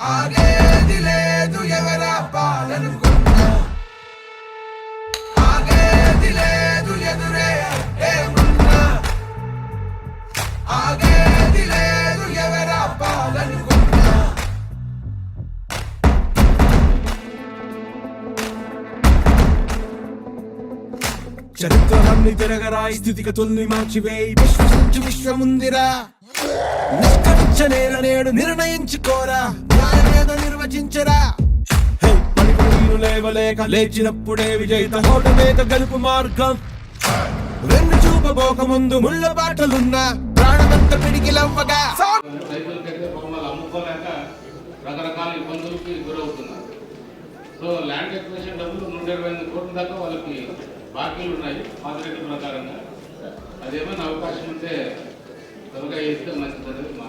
आगे చరిత్రలన్నీ తిరగరాయి స్థితిగతుల్ని మార్చివేయి విశ్వసించు విశ్వముందిరా. నిష్కరించనేల నేడు నిర్ణయించుకోరా. న్యాయమేదో నిర్వచించరా. లేవలేక లేచినప్పుడే విజయిత హోటమేక గెలుపు మార్గం. వెన్ను చూపబోక ముందు ముళ్ళ బాటలున్నా. ప్రాణమంత పిడికిలవ్వగా. రైతులకైతే అమ్ముకోలేక రకరకాల ఇబ్బందులకి గురవుతున్నారు. సో ల్యాండ్ ఎక్విజిషన్ డబ్బులు నూట ఇరవై ఐదు కోట్ల దాకా వాళ్ళకి బాకీలు ఉన్నాయి. పాత్రిక ప్రకారంగా. అదేమైనా అవకాశం ఉంటే త్వరగా వేస్తే మంచిదని మా